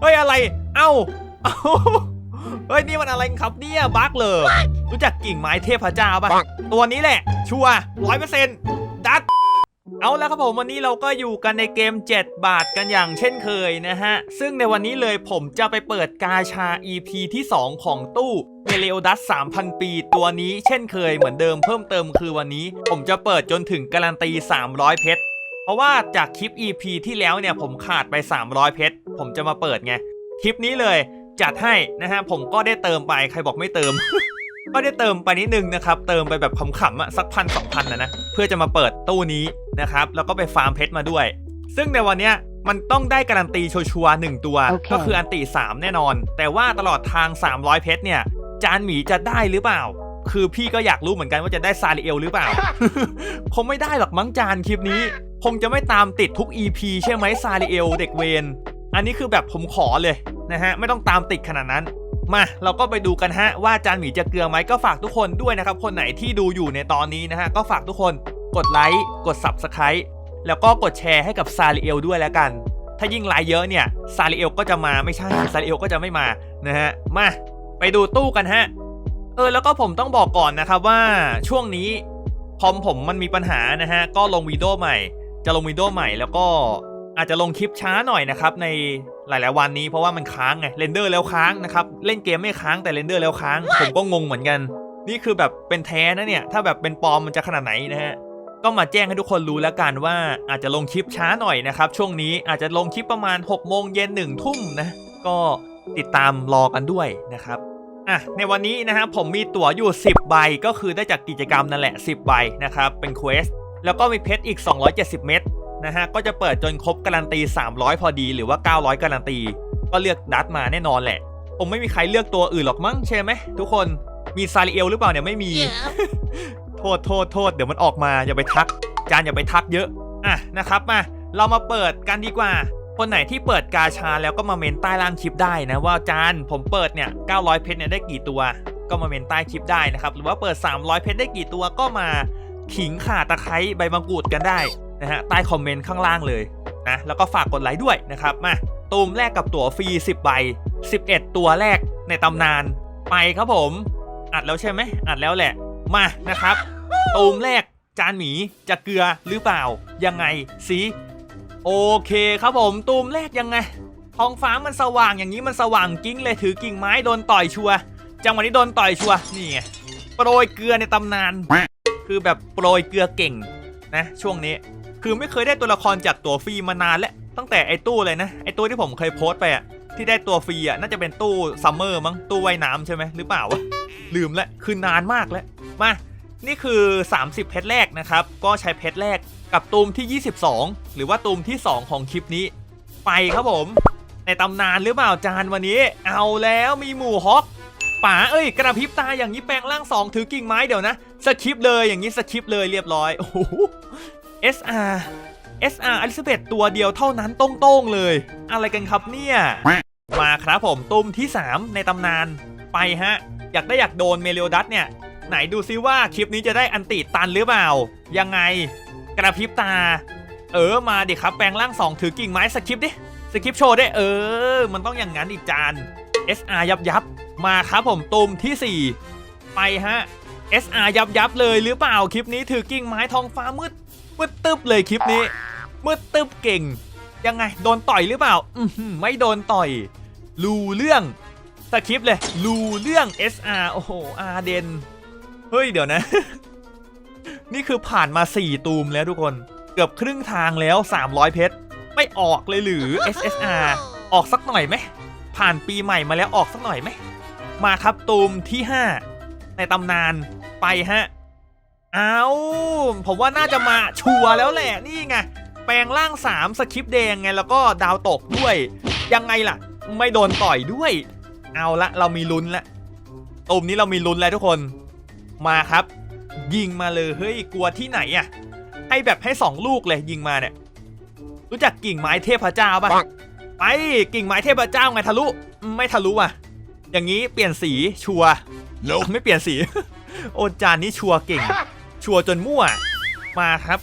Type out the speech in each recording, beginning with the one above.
เฮ้ยอะไร เอ้า เอ้า เฮ้ยนี่มันอะไรครับเนี่ยบั๊กเลย รู้จักกิ่งไม้เทพเจ้าปะตัวนี้แหละ ชัวร้อยเปอร์เซ็นต์ดัดเอาแล้วครับผมวันนี้เราก็อยู่กันในเกม 7 บาทกันอย่างเช่นเคยนะฮะ ซึ่งในวันนี้เลยผมจะไปเปิดกาชา EP ที่ 2 ของตู้เมเลโอดัส3,000 ปีตัวนี้เช่นเคยเหมือนเดิมเพิ่มเติมคือวันนี้ ผมจะเปิดจนถึงการันตี 300 เพชร เพราะว่าจากคลิป EP ที่แล้วเนี่ยผมขาดไป 300 เพชร ผมจะมาเปิดไง คลิปนี้เลยจัดให้นะฮะ ผมก็ได้เติมไปใครบอกไม่เติม ก็ได้เติมไปนิดนึงนะครับ เติมไปแบบขำๆอะสักพันสองพันนะนะ เพื่อจะมาเปิดตู้นี้นะครับ แล้วก็ไปฟาร์มเพชรมาด้วย ซึ่งในวันเนี้ยมันต้องได้การันตีชัวร์ๆหนึ่งตัวโอเคก็คืออันติ3แน่นอน แต่ว่าตลอดทาง 300 เพชรเนี่ย จานหมีจะได้หรือเปล่า คือพี่ก็อยากรู้เหมือนกันว่าจะได้ซาริเอลหรือเปล่า คงไม่ได้หรอกมั้งจานคลิปนี้ คงจะไม่ตามติดทุก EP ใช่ไหมซาริเอลเด็กเวนอันนี้คือแบบผมขอเลยนะฮะ ไม่ต้องตามติดขนาดนั้น มาเราก็ไปดูกันฮะ ว่าจานหมีจะเกลือไหมก็ฝากทุกคนด้วยนะครับ คนไหนที่ดูอยู่ในตอนนี้นะฮะ ก็ฝากทุกคนกดไลค์กด Subscribe แล้วก็กดแชร์ให้กับซาริเอลด้วยแล้วกัน ถ้ายิ่งไลค์เยอะเนี่ยซาริเอลก็จะมาไม่ใช่ซาริเอลก็จะไม่มานะฮะมาไปดูตู้กันฮะเออแล้วก็ผมต้องบอกก่อนนะครับว่าช่วงนี้คอมผมมันมีปัญหานะฮะก็ลงวิดีโอใหม่ จะลงวิดีโอใหม่แล้วก็อาจจะลงคลิปช้าหน่อยนะครับในหลาย ๆ วันนี้เพราะว่ามันค้างไงเรนเดอร์แล้วค้างนะครับเล่นเกมไม่ค้างแต่เรนเดอร์แล้วค้างผมก็งงเหมือนกัน นี่คือแบบเป็นแท้นะเนี่ยถ้าแบบเป็นปลอมมันจะขนาดไหนนะฮะก็มาแจ้งให้ทุกคนรู้แล้วกันว่าอาจจะลงคลิปช้าหน่อยนะครับช่วงนี้อาจจะลงคลิปประมาณ6โมงเย็นหนึ่งทุ่มนะก็ติดตามรอกันด้วยนะครับอะในวันนี้นะฮะผมมีตั๋วอยู่ 10 ใบก็คือได้จากกิจกรรมนั่นแหละ 10 ใบนะครับเป็นเควส แล้วก็มีเพชรอีก 270 เม็ดนะฮะ ก็จะเปิดจนครบการันตี 300 พอดีหรือว่า 900 การันตี ก็เลือกดัตมาแน่นอนแหละ ผมไม่มีใครเลือกตัวอื่นหรอกมั้งใช่ไหมทุกคนมีซาริเอลหรือเปล่าเนี่ยไม่มี โทษโทษโทษเดี๋ยวมันออกมาอย่าไปทัก จานอย่าไปทักเยอะอะนะครับมาเรามาเปิดกันดีกว่า คนไหนที่เปิดกาชาแล้วก็มาเมนใต้ล่างคลิปได้นะว่าจานผมเปิดเนี่ย900 เพชรเนี่ยได้กี่ตัว ก็มาเมนใต้คลิปได้นะครับหรือว่าเปิด 300 เพชรได้กี่ตัวก็มา ขิงข่าตะไคร้ใบมะกรูดกันได้นะฮะใต้คอมเมนต์ข้างล่างเลยนะแล้วก็ฝากกดไลค์ด้วยนะครับมาตูมแรกกับตั๋วฟรี 10 ใบ 11 ตัวแรกในตำนาน ไปครับผม อัดแล้วใช่ไหมอัดแล้วแหละ มานะครับตูมแรกจานหมีจะเกลือหรือเปล่า ยังไงสิโอเคครับผมตูมแรกยังไงท้องฟ้ามันสว่างอย่างนี้มันสว่างกิ้งเลยถือกิ่งไม้โดนต่อยชัวร์จังหวะนี้โดนต่อยชัวร์นี่ไงโปรยเกลือในตำนาน คือแบบโปรยเกลือเก่งนะช่วงนี้ คือไม่เคยได้ตัวละครจากตัวฟรีมานานแล้วตั้งแต่ไอตู้เลยนะ ไอตู้ที่ผมเคยโพสต์ไปอะที่ได้ตัวฟรีอะน่าจะเป็นตู้ซัมเมอร์มั้งตู้ว่ายน้ำใช่ไหมหรือเปล่าวะลืมล้วคือนานมากแล้วมานี่คือ 30 เพชรแรกนะครับ ก็ใช้เพชรแรกกับตูมที่ 22 หรือว่าตูมที่ 2 ของคลิปนี้ ไปครับผม ในตำนานหรือเปล่าจานวันนี้ เอาแล้วมีหมู่ฮอก ป๋าเอ้ยกระพริบตาอย่างนี้แปลงร่าง2ถือกิ่งไม้เดี๋ยวนะสคริปเลยอย่างนี้สคริปเลยเรียบร้อยโอ้โห SR SR อลิซาเบธตัวเดียวเท่านั้นโต้งๆเลย อะไรกันครับเนี่ยมาครับผมตูมที่ 3 ในตำนานไปฮะ อยากได้อยากโดนเมเลียดัสเนี่ย ไหนดูซิว่าคลิปนี้จะได้อันติตันหรือเปล่า ยังไงกระพริบตา เออมาดิครับแปลงร่าง2ถือกิ่งไม้สคริปดิสคริปโชว์ได้เออ มันต้องอย่างนั้นอีกจาน SR ยับยับ มาครับผมตูมทีสี่ 4 ไปฮะ SR ยับยับเลยหรือเปล่าคลิปนี้ถือกิ่งไม้ทองฟ้ามืดมืดตึบเลยคลิปนี้มืดตึบเก่ง ยังไงโดนต่อยหรือเปล่าอืไม่โดนต่อยรู้เรื่องสคริปเลยรู้เรื่อง SR โอ้โหอาเดนเฮ้ยเดี๋ยวนะ นี่คือผ่านมา 4 ตูมแล้วทุกคนเกือบครึ่งทางแล้ว 300 เพชรไม่ออกเลยหรือ SSR ออกสักหน่อยไหมผ่านปีใหม่มาแล้วออกสักหน่อยไหม มาครับตูมที่ 5 ในตำนานไปฮะ เอาผมว่าน่าจะมาชัวร์แล้วแหละนี่ไง แปลงร่าง 3 สคริปต์แดงไงแล้วก็ดาวตกด้วย ยังไงล่ะ ไม่โดนต่อยด้วย เอาละเรามีลุ้นละตูมนี้เรามีลุ้นแล้วทุกคน มาครับ ยิงมาเลยเฮ้ยกลัวที่ไหนอะ่ะให้แบบให้สองลูกเลยยิงมาเนี่ย รู้จักกิ่งไม้เทพเจ้าปะปังไปกิ่งไม้เทพเจ้าไงทะลุอืมไม่ทะลุอะ อย่างนี้เปลี่ยนสีชัวร์ Nope. ไม่เปลี่ยนสี โอจานนี้ชัวร์เก่ง ชัวร์จนมั่ว มาครับ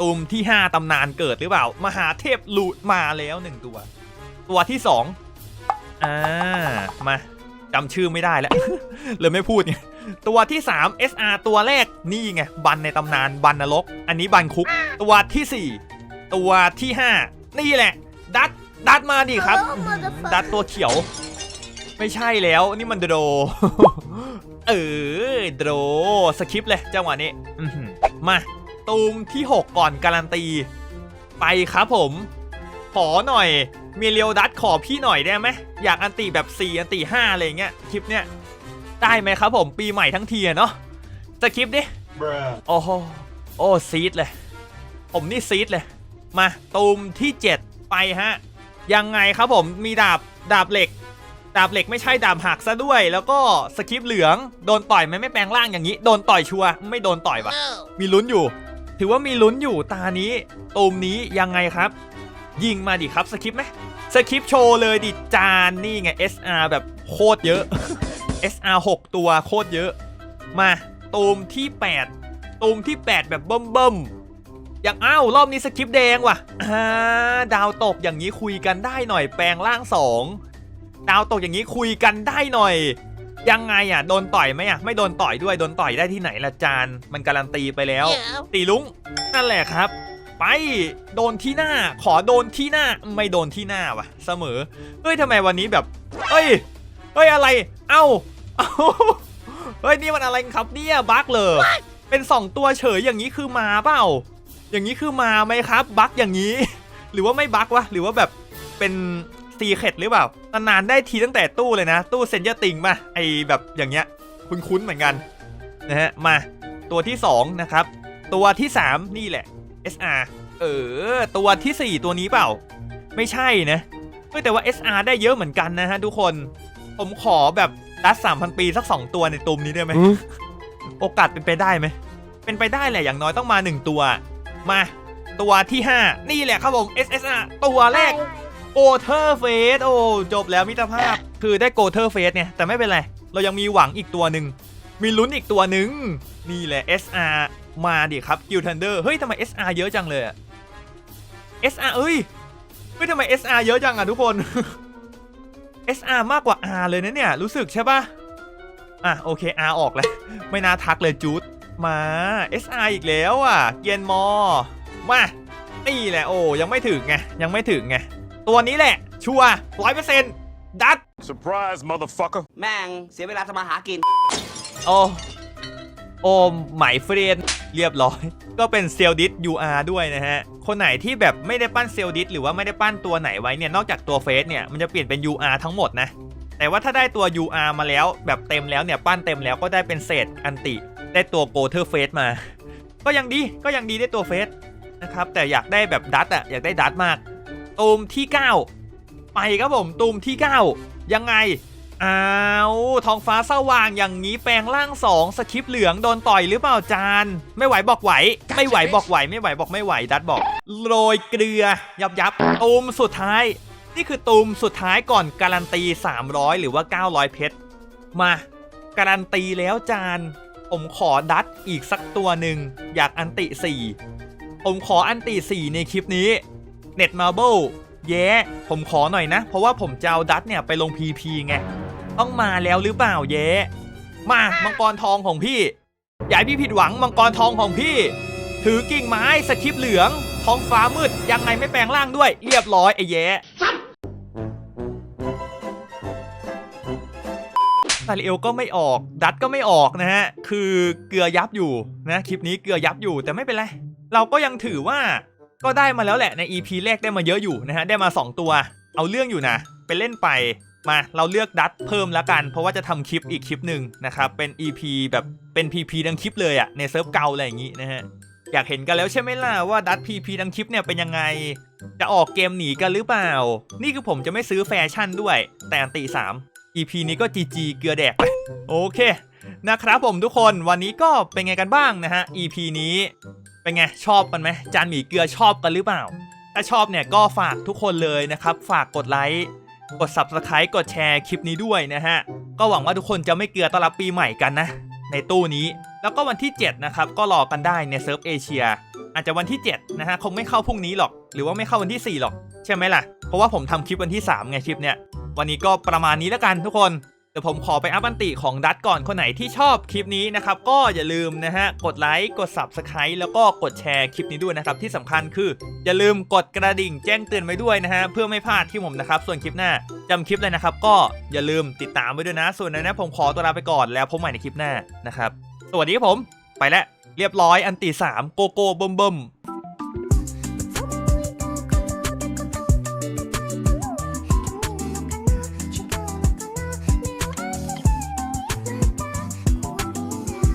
ตูมที่ 5ตำนานเกิดหรือเปล่า มหาเทพลูดมาแล้วหนึ่งตัว ตัวที่สองอ่า มาจำชื่อไม่ได้แล้ว เลยไม่พูดไงตัวที่ 3 SR ตัวแรกนี่ไง บันในตำนานบันนรก อันนี้บันคุก ตัวทีสี่4 ตัวที่ 5 นี่แหละ ดัดดัดมาดิครับ ดัดตัวเขียว ไม่ใช่แล้วนี่มันโด เออโดสคริปต์เลยจังหวะนี้อื้อหือมาตูมที่ 6 ก่อนการันตี ไปครับผม ขอหน่อยมีเรียวดัตขอพี่หน่อยได้ไหมอยากอันตีแบบ 4 อันตี5อะไรอย่างเงี้ยคลิปเนี้ยได้ไหมครับผมปีใหม่ทั้งทีอะเนาะสคริปต์ดิ Bruh. โอ้โหโอ้ซีดเลย ผมนี่ซีดเลย มาตูมที่ 7 ไปฮะ ยังไงครับผมมีดาบดาบเหล็ก ดาบเหล็กไม่ใช่ดาบหักซะด้วย แล้วก็สคริปต์เหลืองโดนต่อยไหมไม่แปลงร่างอย่างนี้ โดนต่อยชัวร์ไม่โดนต่อยวะมีลุ้นอยู่ ถือว่ามีลุ้นอยู่ตานี้ตูมนี้ยังไงครับ ยิงมาดิครับสคริปต์ไหมสคริปต์โชว์เลยดิจานนี่ไง SR แบบโคตรเยอะ SR 6 ตัวโคตรเยอะ มาตูมที่ 8 ตูมที่ 8 แบบเบิ่มเบิ่มๆอย่างอ้าวรอบนี้สคริปต์แดงว่ะอ่าดาวตกอย่างนี้คุยกันได้หน่อยแปลงร่างสอง ดาวตกอย่างนี้คุยกันได้หน่อย ยังไงอะโดนต่อยไหมอะไม่โดนต่อยด้วยโดนต่อยได้ที่ไหนละจานมันการันตีไปแล้ว ตีลุงนั่นแหละครับ ไปโดนที่หน้า ขอโดนที่หน้าไม่โดนที่หน้าว่ะเสมอเฮ้ยทำไมวันนี้แบบเฮ้ยเฮ้ยอะไร เอ้าเอ้าเฮ้ยนี่มันอะไรกันครับเนี่ยบั๊กเลยเป็นสองตัวเฉยอย่างนี้คือมาเปล่า อย่างนี้คือมาไหมครับ บั๊กอย่างนี้ หรือว่าไม่บั๊กวะหรือว่าแบบเป็น ซีเคดหรือเปล่านานๆได้ทีตั้งแต่ตู้เลยนะ ตู้เซนเจอร์ติงมาไอแบบอย่างเงี้ยคุ้นๆเหมือนกันนะฮะมาตัวที่สองนะครับ ตัวที่สามนี่แหละ SR เออ ตัวทีสี่ 4 ตัวนี้เปล่า ไม่ใช่นะเฮ้ยแต่ว่า SR ได้เยอะเหมือนกันนะฮะทุกคนผมขอแบบดัส3,000ปีสัก 2 ตัวในตุมนี้ได้ไหมโอกาสเป็นไปได้ไหม เป็นไปได้แหละอย่างน้อยต้องมา 1 ตัว มา ตัวที่ 5 นี่แหละครับผม SSR ตัวแรก โกเทอร์เฟสโอ้จบแล้วมิตรภาพ คือได้โกเทอร์เฟสเนี่ย แต่ไม่เป็นไร เรายังมีหวังอีกตัวหนึ่ง มีลุ้นอีกตัวหนึ่ง นี่แหละ SR มาดิครับกิลทันเดอร์เฮ้ยทำไม SR เยอะจังเลยอะ SR เอ้ยเฮ้ยทำไม SR เยอะจังอะทุกคน SR มากกว่า R เลยนะเนี่ย รู้สึกใช่ปะอะโอเค R ออกแล้ว ไม่น่าทักเลยจูดมา SR อีกแล้วอะ เกียนมอ มานี่แหละโอ้ยังไม่ถึงไงยังไม่ถึงไง ตัวนี้แหละ ชัวร้อยเปอร์เซ็นต์ดัด Surprise, motherfucker. แม่งเสียเวลาทำมาหากิน โอ้ โอมไหมเฟรนเรียบร้อย ก็เป็นเซลดิส UR ด้วยนะฮะ คนไหนที่แบบไม่ได้ปั้นเซลดิส หรือว่าไม่ได้ปั้นตัวไหนไว้เนี่ย นอกจากตัวเฟสเนี่ย มันจะเปลี่ยนเป็น UR ทั้งหมดนะ แต่ว่าถ้าได้ตัว UR มาแล้ว แบบเต็มแล้วเนี่ย ปั้นเต็มแล้วก็ได้เป็นเศษอันติ ได้ตัวโกเทอร์เฟสมา ก็ยังดี ก็ยังดีได้ตัวเฟสนะครับ แต่อยากได้แบบดัตอะอยากได้ดัตมาก ตูมที่ 9 ไปครับผมตูมที่ 9 ยังไงอ้าวท้องฟ้าสว่างอย่างนี้แปลงร่างสองสคริปต์เหลืองโดนต่อยหรือเปล่าจาน ไม่ไหวบอกไหว ไม่ไหวบอกไหว ไม่ไหวบอกไม่ไหวดัดบอกโรยเกลือ ยับยับตูมสุดท้าย นี่คือตูมสุดท้ายก่อนการันตี 300 หรือว่า 900 เพชรมาการันตีแล้วจาน ผมขอดัดอีกสักตัวหนึ่งอยากอันติ 4 ผมขออันติ 4 ในคลิปนี้ เน็ตมาเบิลแย้ผมขอหน่อยนะ เพราะว่าผมจะเอาดัดเนี่ยไปลง PP ไง ต้องมาแล้วหรือเปล่าเย้มามังกรทองของพี่อย่าให้พี่ผิดหวังมังกรทองของพี่ ถือกิ่งไม้สคริปต์เหลือง ท้องฟ้ามืด ยังไงไม่แปลงร่างด้วย เรียบร้อยไอ้แย้ซาริเอลก็ไม่ออก ดัตก็ไม่ออกนะฮะ คือเกลือยับอยู่นะ คลิปนี้เกลือยับอยู่แต่ไม่เป็นไร เราก็ยังถือว่า ก็ได้มาแล้วแหละใน EP แรกได้มาเยอะอยู่นะฮะได้มา 2 ตัว เอาเรื่องอยู่นะ ไปเล่นไปมาเราเลือกดัตเพิ่มแล้วกัน เพราะว่าจะทำคลิปอีกคลิปหนึ่งนะครับ เป็น EP แบบเป็น PP ดังคลิปเลยอะในเซิร์ฟเกาอะไรอย่างงี้นะฮะอยากเห็นกันแล้วใช่ไหมล่ะว่าดัต PP ดังคลิปเนี่ยเป็นยังไง จะออกเกมหนีกันหรือเปล่า นี่คือผมจะไม่ซื้อแฟชั่นด้วย แต่อันตี3 EP นี้ก็ GG เกลือแดกไปโอเคนะครับผมทุกคนวันนี้ก็เป็นไงกันบ้างนะฮะ EP นี้ เป็นไง ชอบกันไหมจานหมี่เกลือชอบกันหรือเปล่า ถ้าชอบเนี่ยก็ฝากทุกคนเลยนะครับ ฝากกดไลค์กด Subscribe กดแชร์คลิปนี้ด้วยนะฮะ ก็หวังว่าทุกคนจะไม่เกลือต้อนรับปีใหม่กันนะ ในตู้นี้แล้วก็วันที่ 7 นะครับ ก็รอกันได้ในเซิร์ฟเอเชียอาจจะวันที่ 7 นะฮะ คงไม่เข้าพรุ่งนี้หรอก หรือว่าไม่เข้าวันที่ 4 หรอก ใช่ไหมล่ะ เพราะว่าผมทำคลิปวันที่ 3 ไงคลิปเนี้ยวันนี้ก็ประมาณนี้แล้วกันทุกคน เดี๋ยวผมขอไปอัพอันติของดัตก่อนคนไหนที่ชอบคลิปนี้นะครับ ก็อย่าลืมนะฮะ กดไลค์กด Subscribe แล้วก็กดแชร์คลิปนี้ด้วยนะครับ ที่สำคัญคือ อย่าลืมกดกระดิ่งแจ้งเตือนไว้ด้วยนะฮะ เพื่อไม่พลาดที่ผมนะครับ ส่วนคลิปหน้าจำคลิปเลยนะครับ ก็อย่าลืมติดตามไว้ด้วยนะ ส่วนนั้นนะผมขอตัวลาไปก่อนแล้วพบใหม่ในคลิปหน้านะครับสวัสดีครับผม ไปแล้วเรียบร้อยอันติ3โกโก้เบิ่มบิ่ม